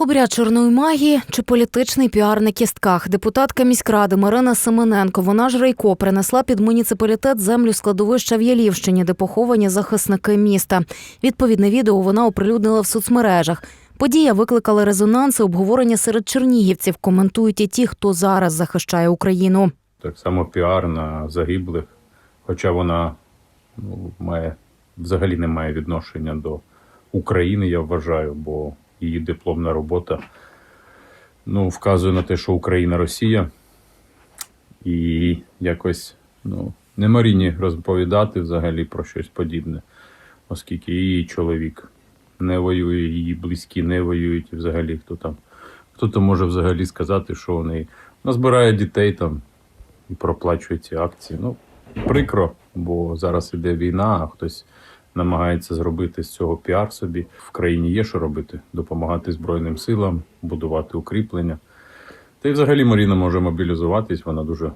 Обряд чорної магії чи політичний піар на кістках. Депутатка міськради Марина Семененко, вона ж Рейко, принесла під муніципалітет землю складовища в Ялівщині, де поховані захисники міста. Відповідне відео вона оприлюднила в соцмережах. Подія викликала резонанс і обговорення серед чернігівців. Коментують і ті, хто зараз захищає Україну. Так само піар на загиблих, хоча вона ну, має взагалі не має відношення до України, я вважаю, бо її дипломна робота ну, вказує на те, що Україна Росія. І якось ну, не маріні розповідати взагалі про щось подібне, оскільки її чоловік не воює, її близькі не воюють, взагалі хто там. Хто то може взагалі сказати, що вони назбирає дітей там і проплачує ці акції. Ну, прикро, бо зараз іде війна, а хтось намагається зробити з цього піар собі. В країні є що робити: допомагати Збройним силам, будувати укріплення. Та й взагалі Маріна може мобілізуватись, вона дуже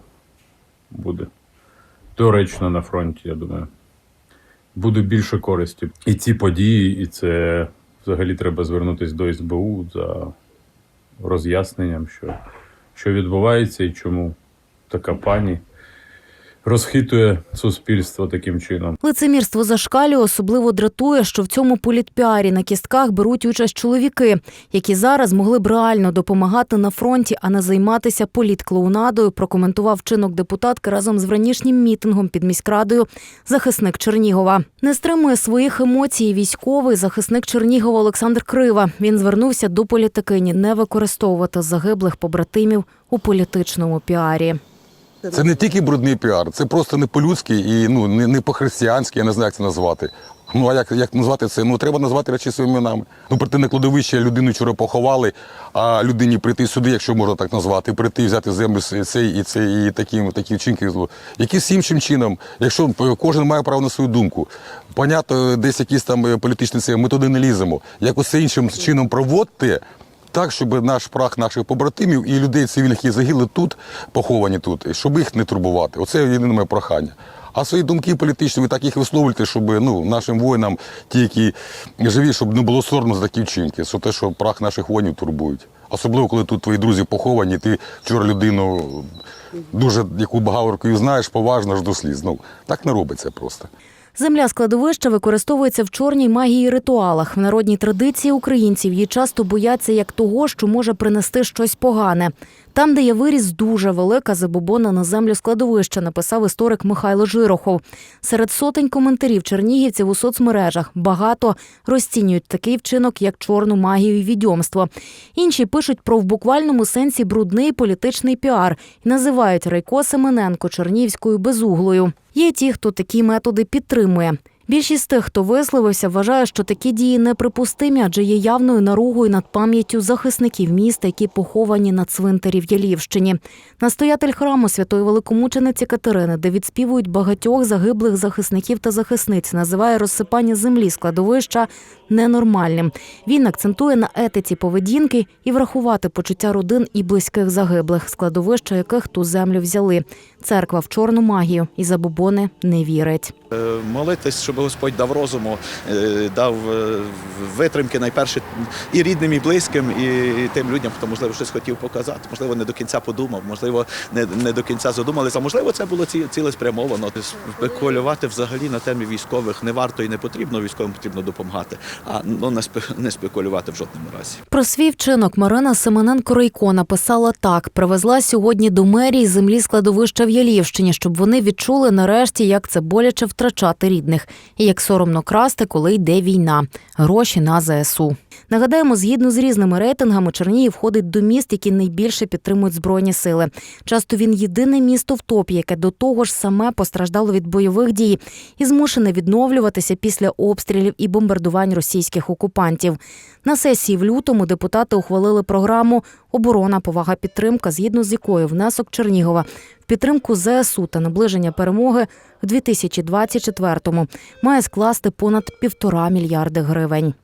буде доречно на фронті, я думаю. Буде більше користі. І ці події, і це взагалі треба звернутися до СБУ за роз'ясненням, що, що відбувається і чому така пані розхитує суспільство таким чином. Лицемірство зашкалює особливо дратує, що в цьому політпіарі на кістках беруть участь чоловіки, які зараз могли б реально допомагати на фронті, а не займатися політклоунадою. Прокоментував вчинок депутатки разом з вранішнім мітингом під міськрадою захисник Чернігова. Не стримує своїх емоцій військовий захисник Чернігова Олександр Крива. Він звернувся до політикині не використовувати загиблих побратимів у політичному піарі. Це не тільки брудний піар, це просто не по-людськи і ну не, не по-християнськи, я не знаю, як це назвати. Ну а як, як назвати це? Ну треба назвати речі своїми іменами. Ну прийти на кладовище, людину вчора поховали, а людині прийти сюди, якщо можна так назвати, прийти взяти землю цей і цей і такі, такі вчинки. зло. Якийсь іншим чином, якщо кожен має право на свою думку. Понятно, десь якісь там е, політичні це ми туди не ліземо. Якось це іншим чином проводити. Так, щоб наш прах наших побратимів і людей цивільних, які загинули тут, поховані тут, щоб їх не турбувати. Оце єдине моє прохання. А свої думки політичні, ви так їх висловлюєте, щоб ну, нашим воїнам, ті, які живі, щоб не було соромно за такі вчинки, що те, що прах наших воїнів турбують. Особливо, коли тут твої друзі поховані, ти вчора людину дуже, яку багато років знаєш, поважно аж до сліз. Ну, так не робиться просто. Земля складовища використовується в чорній магії ритуалах. В народній традиції українців її часто бояться як того, що може принести щось погане. Там, де є виріс, дуже велика забобона на землю складовища, написав історик Михайло Жирохов. Серед сотень коментарів чернігівців у соцмережах багато розцінюють такий вчинок, як чорну магію і відьомство. Інші пишуть про в буквальному сенсі брудний політичний піар і називають Райко Семененко Чернігівською безуглою. Є ті, хто такі методи підтримує. Більшість тих, хто висловився, вважає, що такі дії неприпустимі, адже є явною наругою над пам'яттю захисників міста, які поховані на цвинтарі в Ялівщині. Настоятель храму святої великомучениці Катерини, де відспівують багатьох загиблих захисників та захисниць, називає розсипання землі складовища ненормальним. Він акцентує на етиці поведінки і врахувати почуття родин і близьких загиблих, складовища яких ту землю взяли. Церква в чорну магію і забобони не вірить. Е, молитись, щоб Господь дав розуму, е, дав е, витримки найперше і рідним, і близьким, і тим людям, хто можливо щось хотів показати. Можливо, не до кінця подумав, можливо, не, не до кінця задумалися. А можливо, це було ці- цілеспрямовано. Спекулювати взагалі на темі військових не варто і не потрібно. Військовим потрібно допомагати, а ну не не спекулювати в жодному разі. Про свій вчинок Марина Семененко Рейко написала так: привезла сьогодні до мерії землі складовища в Ялівщині, щоб вони відчули нарешті, як це боляче втрачати рідних, і як соромно красти, коли йде війна. Гроші на ЗСУ. Нагадаємо, згідно з різними рейтингами, Чернігів входить до міст, які найбільше підтримують збройні сили. Часто він єдине місто в топі, яке до того ж саме постраждало від бойових дій і змушене відновлюватися після обстрілів і бомбардувань російських окупантів. На сесії в лютому депутати ухвалили програму Оборона, повага, підтримка, згідно з якою внесок Чернігова в підтримку ЗСУ та наближення перемоги в 2024-му має скласти понад півтора мільярди гривень.